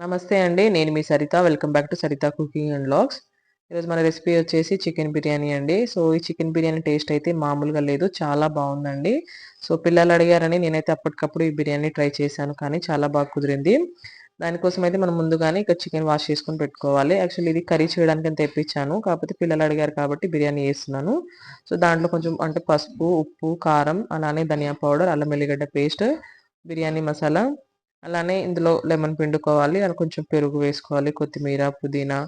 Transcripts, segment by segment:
నమస్తే అండి. నేను మీ Saritha. Welcome back to Saritha cooking and vlogs ఈరోజు మన రెసిపీ వచ్చేసి చికెన్ బిర్యానీ అండి. సో, ఈ చికెన్ బిర్యానీ టేస్ట్ అయితే మామూలుగా లేదు. చాలా బాగుందండి సో, పిల్లలు అడిగారని నేనైతే అప్పటికప్పుడు ఈ బిర్యానీ ట్రై చేశాను. కానీ చాలా బాగా కుదిరింది. దానికోసం అయితే మనం ముందుగానే ఇక చికెన్ వాష్ చేసుకొని పెట్టుకోవాలి. యాక్చువల్లీ ఇది కర్రీ చేయడానికని తెప్పించాను. కాకపోతే పిల్లలు అడిగారు కాబట్టి బిర్యానీ చేస్తున్నాను. సో, దాంట్లో కొంచెం అంటే పసుపు, ఉప్పు, కారం అలానే ధనియా పౌడర్, అల్లం వెల్లిగడ్డ పేస్ట్, బిర్యానీ మసాలా అలానే ఇందులో లెమన్ పిండుకోవాలి. అలా కొంచెం పెరుగు వేసుకోవాలి. కొత్తిమీర, పుదీనా,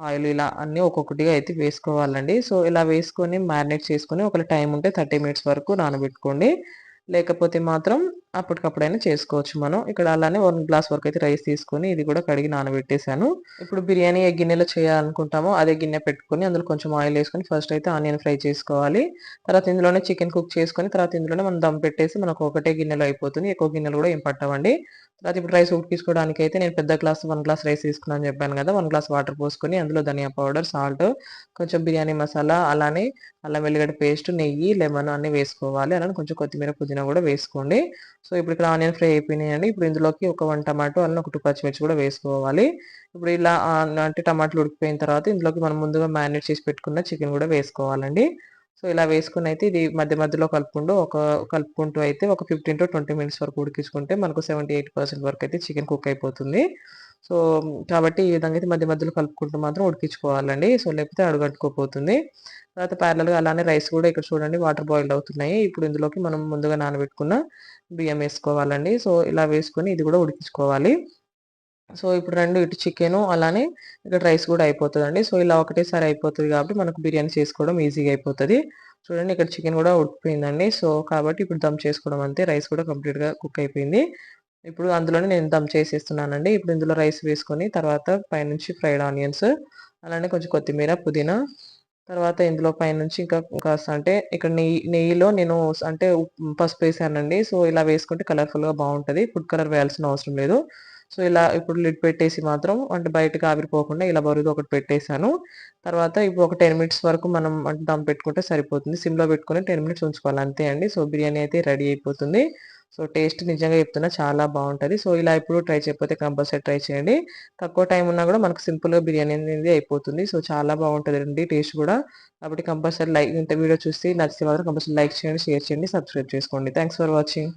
ఆయిల్ ఇలా అన్నీ ఒక్కొక్కటిగా అయితే వేసుకోవాలండి. సో, ఇలా వేసుకొని మ్యారినేట్ చేసుకొని ఒకవేళ టైం ఉంటే 30 మినిట్స్ వరకు నానబెట్టుకోండి. లేకపోతే మాత్రం అప్పటికప్పుడైనా చేసుకోవచ్చు మనం. ఇక్కడ అలానే వన్ గ్లాస్ వరకు అయితే రైస్ తీసుకొని ఇది కూడా కడిగి నానబెట్టేసాను. ఇప్పుడు బిర్యానీ ఏ గిన్నెలో చేయాలనుకుంటామో అదే గిన్నె పెట్టుకొని అందులో కొంచెం ఆయిల్ వేసుకొని ఫస్ట్ అయితే ఆనియన్ ఫ్రై చేసుకోవాలి. తర్వాత ఇందులోనే చికెన్ కుక్ చేసుకొని తర్వాత ఇందులోనే మనం దమ్ పెట్టేసి మనకు ఒకటే గిన్నెలో అయిపోతుంది. ఎక్కువ గిన్నెలు కూడా ఏం పట్టవండి. తర్వాత ఇప్పుడు రైస్ ఉడికించుకోవడానికి అయితే నేను పెద్ద గ్లాస్ వన్ గ్లాస్ రైస్ తీసుకున్నాను చెప్పాను కదా! వన్ గ్లాస్ వాటర్ పోసుకొని అందులో ధనియా పౌడర్, సాల్ట్, కొంచెం బిర్యానీ మసాలా అలానే అల్లం వెల్లిగడ్డ పేస్ట్, నెయ్యి, లెమన్ అన్నీ వేసుకోవాలి. అలానే కొంచెం కొత్తిమీర, పుదీనా కూడా వేసుకోండి. సో, ఇప్పుడు ఇక్కడ ఆనియన్ ఫ్రై అయిపోయినాయండి. ఇప్పుడు ఇందులోకి ఒక వన్ టమాటో అలానే ఒక టూ పచ్చిమిర్చి కూడా వేసుకోవాలి. ఇప్పుడు ఇలా అంటే టమాటాలు ఉడికిపోయిన తర్వాత ఇందులోకి మనం ముందుగా మ్యారినేట్ చేసి పెట్టుకున్న చికెన్ కూడా వేసుకోవాలండి. సో, ఇలా వేసుకుని అయితే ఇది మధ్య మధ్యలో కలుపుకుంటూ ఒక కలుపుకుంటూ అయితే ఒక 15-20 మినిట్స్ వరకు ఉడికించుకుంటే మనకు 78% వరకు అయితే చికెన్ కుక్ అయిపోతుంది. సో, కాబట్టి ఈ విధంగా అయితే మధ్య మధ్యలో కలుపుకుంటూ మాత్రం ఉడికించుకోవాలండి. సో, లేకపోతే అడుగట్టుకోపోతుంది తర్వాత ప్యారలల్‌గా అలానే రైస్ కూడా ఇక్కడ చూడండి వాటర్ బాయిల్ అవుతున్నాయి. ఇప్పుడు ఇందులోకి మనం ముందుగా నానబెట్టుకున్న బియ్యం వేసుకోవాలండి. సో, ఇలా వేసుకొని ఇది కూడా ఉడికించుకోవాలి. సో, ఇప్పుడు రెండు ఇటు చికెను అలానే ఇక్కడ రైస్ కూడా అయిపోతుందండి సో, ఇలా ఒకటేసారి అయిపోతుంది కాబట్టి మనకు బిర్యానీ చేసుకోవడం ఈజీగా అయిపోతుంది చూడండి ఇక్కడ చికెన్ కూడా ఉడికిపోయిందండి. సో, కాబట్టి ఇప్పుడు దమ్ చేసుకోవడం అంతే. రైస్ కూడా కంప్లీట్‌గా కుక్ అయిపోయింది. ఇప్పుడు అందులోనే నేను దమ్ చేసేస్తున్నానండి. ఇప్పుడు ఇందులో రైస్ వేసుకొని తర్వాత పైనుంచి ఫ్రైడ్ ఆనియన్స్ అలానే కొంచెం కొత్తిమీర, పుదీనా తర్వాత ఇందులో పైనుంచి ఇంకా కాస్త అంటే ఇక్కడ నెయ్యి నెయ్యిలో నేను అంటే పసుపు వేసానండి. సో, ఇలా వేసుకుంటే కలర్‌ఫుల్‌గా బాగుంటుంది ఫుడ్ కలర్ వేయాల్సిన అవసరం లేదు. సో, ఇలా ఇప్పుడు లిడ్ పెట్టేసి మాత్రం అంటే బయటకి ఆవిరిపోకుండా ఇలా బరువుది ఒకటి పెట్టేసాను. తర్వాత ఇప్పుడు ఒక 10 మినిట్స్ వరకు మనం అంటే దమ్ పెట్టుకుంటే సరిపోతుంది. సిమ్‌లో పెట్టుకుని టెన్ మినిట్స్ ఉంచుకోవాలి అంతే అండి. సో, బిర్యానీ అయితే రెడీ అయిపోతుంది. సో, టేస్ట్ నిజంగా చెప్తున్నా చాలా బాగుంటుంది సో, ఇలా ఎప్పుడు ట్రై చేయకపోతే కంపల్సరీ ట్రై చేయండి. తక్కువ టైం ఉన్నా కూడా మనకు సింపుల్‌గా బిర్యానీ అనేది అయిపోతుంది. సో, చాలా బాగుంటుంది అండి టేస్ట్ కూడా. కాబట్టి కంపల్సరీ లైక్ ఇంత వీడియో చూసి నచ్చితే మాత్రం కంపల్సరీ లైక్ చేయండి, షేర్ చేయండి, సబ్స్క్రైబ్ చేసుకోండి. Thanks for watching.